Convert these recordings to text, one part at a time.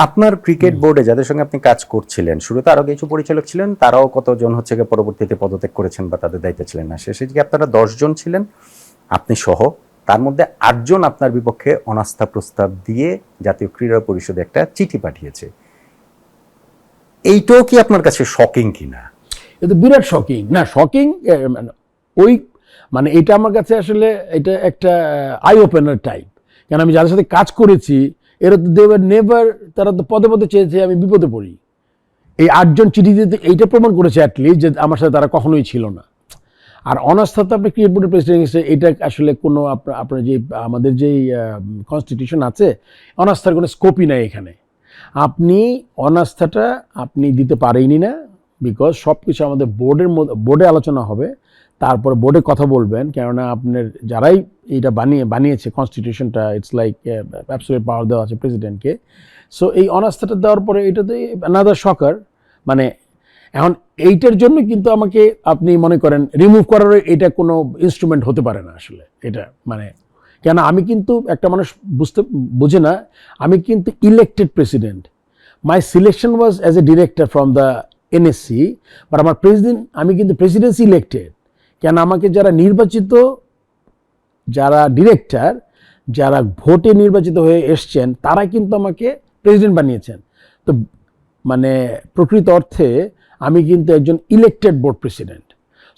আপনার ক্রিকেট বোর্ডে যাদের সঙ্গে আপনি কাজ করছিলেন শুরুতে আরও কিছু পরিচালক ছিলেন তারাও কতজন হচ্ছে গিয়ে পরবর্তীতে পদত্যাগ করেছেন বা তাদের দায়িত্বে ছিলেন না? শেষে যে আপনারা দশজন ছিলেন আপনি সহ। তার মধ্যে আটজন আপনার বিপক্ষে অনাস্থা প্রস্তাব দিয়ে জাতীয় ক্রীড়া পরিষদে একটা চিঠি পাঠিয়েছে। এইটাও কি আপনার কাছে শকিং কিনা? এটা বিরাট শকিং না শকিং ওই মানে এটা আমার কাছে আসলে এটা একটা আই ওপেনার টাইপ কেন আমি যাদের সাথে কাজ করেছি এরা তো দেবার নেভার তারা তো পদে পদে চেয়েছে, আমি বিপদে পড়ি। এই আটজন চিঠি দিতে, এইটা প্রমাণ করেছে অ্যাটলিস্ট যে আমার সাথে তারা কখনোই ছিল না। আর অনাস্থা তো আপনি ক্রিকেট বোর্ডের প্রেসিডেন্ট হিসেবে এটা আসলে কোনো আপনার আপনার যে, আমাদের যেই কনস্টিটিউশন আছে অনাস্থার কোনো স্কোপই নাই এখানে। আপনি অনাস্থাটা আপনি দিতে পারেনই না বিকজ সব কিছু আমাদের বোর্ডের মধ্যে বোর্ডে আলোচনা হবে। তারপর বোর্ডে কথা বলবেন, কেননা আপনার যারাই এইটা বানিয়ে, বানিয়েছে কনস্টিটিউশনটা ইটস লাইক অ্যাবসোলিউট পাওয়ার দেওয়া আছে প্রেসিডেন্টকে সো এই অনাস্থাটা দেওয়ার পরে এটা তো আনাদার শকার মানে এখন এইটার জন্য কিন্তু আমাকে আপনি মনে করেন রিমুভ করার এটা কোনো ইনস্ট্রুমেন্ট হতে পারে না আসলে, এটা মানে কেন আমি কিন্তু একটা মানুষ বুঝতে, বুঝে না, আমি কিন্তু elected president my selection was as a director from the NSC but আমার প্রেসিডেন্ট আমি কিন্তু প্রেসিডেন্সি ইলেক্টেড কেন আমাকে যারা নির্বাচিত যারা ডিরেক্টর যারা ভোটে নির্বাচিত হয়ে এসছেন তারা কিন্তু আমাকে প্রেসিডেন্ট বানিয়েছেন। তো মানে প্রকৃত অর্থে আমি কিন্তু একজন elected board president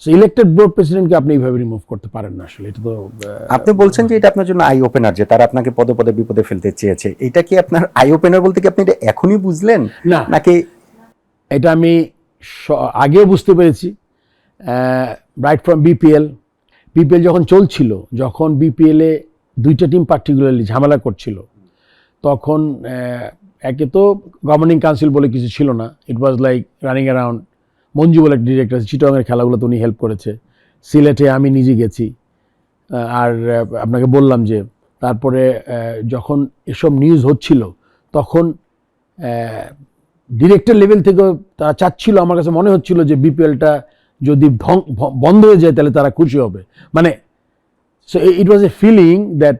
so elected board প্রেসিডেন্টকে আপনি এইভাবে রিমুভ করতে পারেন না আসলে এটা তো আপনি বলছেন যে এটা আপনার জন্য আই ওপেনার যে তারা আপনাকে পদে পদে বিপদে ফেলতে চেয়েছে। এটা কি আপনার আই ওপেনার বলতে কি আপনি এটা এখনই বুঝলেন? না। নাকি এটা আমি আগেও বুঝতে পেরেছি। রাইট ফ্রম বিপিএল বিপিএল যখন চলছিল, যখন বিপিএলে দুইটা টিম পার্টিকুলারলি ঝামেলা করছিল, তখন একে তো গভর্নিং কাউন্সিল বলে কিছু ছিল না। It was like running around Manju বলে একটা ডিরেক্টর আছে চিটংয়ের খেলাগুলোতে উনি হেল্প করেছে। সিলেটে আমি নিজে গেছি। আর আপনাকে বললাম যে, তারপরে যখন এসব নিউজ হচ্ছিল, তখন ডিরেক্টর লেভেল থেকেও তারা চাচ্ছিল, আমার কাছে মনে হচ্ছিল যে বিপিএলটা যদি বন্ধ হয়ে যায়, তাহলে তারা খুশি হবে। মানে so it was a feeling that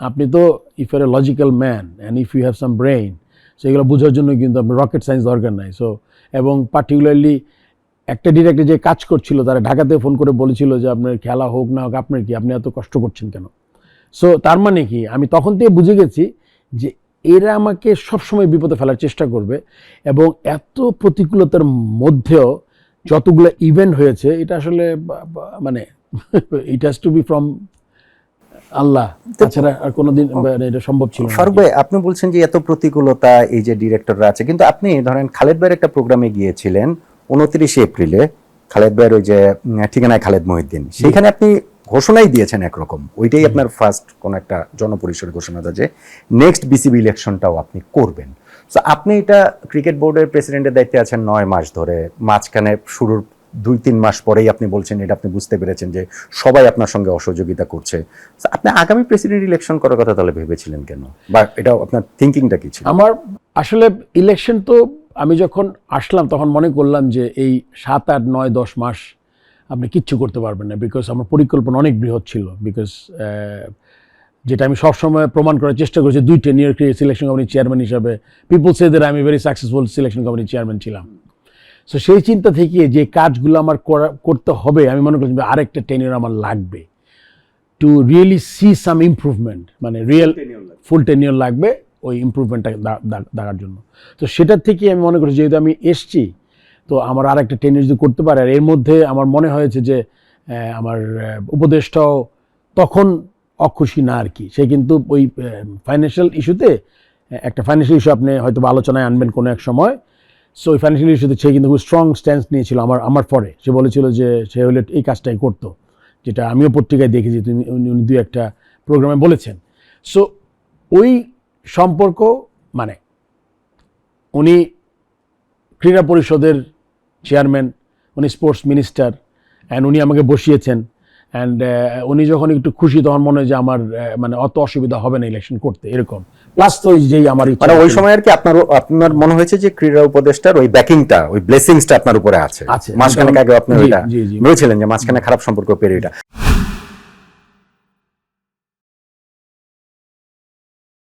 আপনি তো if your a logical man and if you have some brain so এগুলো বোঝার জন্য কিন্তু আপনার রকেট সায়েন্স দরকার নাই। সো এবং পার্টিকুলারলি একটা ডিরেক্টর যে কাজ করছিল, তারা ঢাকাতে ফোন করে বলেছিল যে, আপনার খেলা হোক না হোক, আপনার কি, আপনি এত কষ্ট করছেন কেন? সো তার মানে কি, আমি তখন থেকে বুঝে গেছি যে, এরা আমাকে সবসময় বিপদে ফেলার চেষ্টা করবে এবং এত প্রতিকূলতার মধ্যেও যতগুলো ইভেন্ট হয়েছে এটা আসলে মানে it has to be from আল্লাহ। তাছাড়া আর কোনোদিন মানে এটা সম্ভব ছিল না ফারুক ভাই আপনি বলছেন যে এত প্রতিকূলতা এই যে ডিরেক্টররা আছে কিন্তু আপনি ধরেন খালেদ ভাইয়ের একটা প্রোগ্রামে গিয়েছিলেন উনত্রিশে এপ্রিলে খালেদ ভাইয়ের ওই যে ঠিকানায় খালেদ মহিউদ্দিন। সেইখানে আপনি ঘোষণাই দিয়েছেন একরকম। ওইটাই আপনার ফার্স্ট কোন একটা জনপরিসর ঘোষণাটা যে নেক্সট বিসিবি ইলেকশনটাও আপনি করবেন। তো আপনি এটা ক্রিকেট বোর্ডের প্রেসিডেন্টের দায়িত্বে আছেন নয় মাস ধরে। মাঝখানে শুরুর দুই, তিন মাস পরেই আপনি বলছেন, এটা আপনি বুঝতে পেরেছেন যে সবাই আপনার সঙ্গে অসহযোগিতা করছে। আপনি আগামী প্রেসিডেন্ট ইলেকশন করার কথা তাহলে ভেবেছিলেন কেন? বা এটা আপনার থিঙ্কিংটা কি ছিল? আমার আসলে ইলেকশন তো আমি যখন আসলাম তখন মনে করলাম যে এই সাত, আট, নয়, দশ মাস আপনি কিচ্ছু করতে পারবেন না বিকজ আমার পরিকল্পনা অনেক বৃহৎ ছিল। বিকজ যেটা আমি সবসময় প্রমাণ করার চেষ্টা করেছি দুই টেন ইয়ার সিলেকশন কমিটির চেয়ারম্যান হিসাবে। পিপল সে দ্যাট আমি ভেরি সাকসেসফুল সিলেকশন কমিটির চেয়ারম্যান ছিলাম। সো সেই চিন্তা থেকে যে কাজগুলো আমার করা করতে হবে আমি মনে করছি যে আরেকটা টেন ইয়ার আমার লাগবে। To really see some improvement মানে রিয়েল ফুল টেনিয়র লাগবে। ওই ইমপ্রুভমেন্টটা দেখার জন্য। তো সেটার থেকে আমি মনে করি যেহেতু আমি এসছি তো আমার আর একটা টেনিয়র যদি করতে পারে আর এর মধ্যে আমার মনে হয়েছে যে আমার উপদেশটাও তখন অখুশি না আর কি। সে কিন্তু ওই ফাইন্যান্সিয়াল ইস্যুতে একটা ফাইন্যান্সিয়াল ইস্যু আপনি হয়তো আলোচনায় আনবেন কোনো এক সময়। সো ওই ফাইন্যান্সিয়াল ইস্যুতে সে কিন্তু খুব স্ট্রং স্ট্যান্স নিয়েছিল আমার আমার পরে। সে বলেছিল যে, সে হলে এই কাজটাই করতো, যেটা আমিও পত্রিকায় দেখেছি, তুমি, উনি দুই একটা প্রোগ্রামে বলেছেন। সো ওই সম্পর্ক মানে উনি ক্রীড়া পরিষদের চেয়ারম্যান উনি স্পোর্টস মিনিস্টার অ্যান্ড উনি আমাকে বসিয়েছেন। অ্যান্ড উনি যখন একটু খুশি তখন মনে হয় যে আমার আহ, মানে অত অসুবিধা হবে না ইলেকশন করতে এরকম প্লাস তো ওই যেই আমার মানে ওই সময় আর কি আপনার আপনার মনে হয়েছে যে ক্রীড়া উপদেষ্টার ওই ব্যাকিংটা ওই ব্লেসিংসটা আপনার উপরে আছে। মাঝখানে আগে আপনি। বলেছিলেন যে মাঝখানে খারাপ সম্পর্ক পেরিয়ে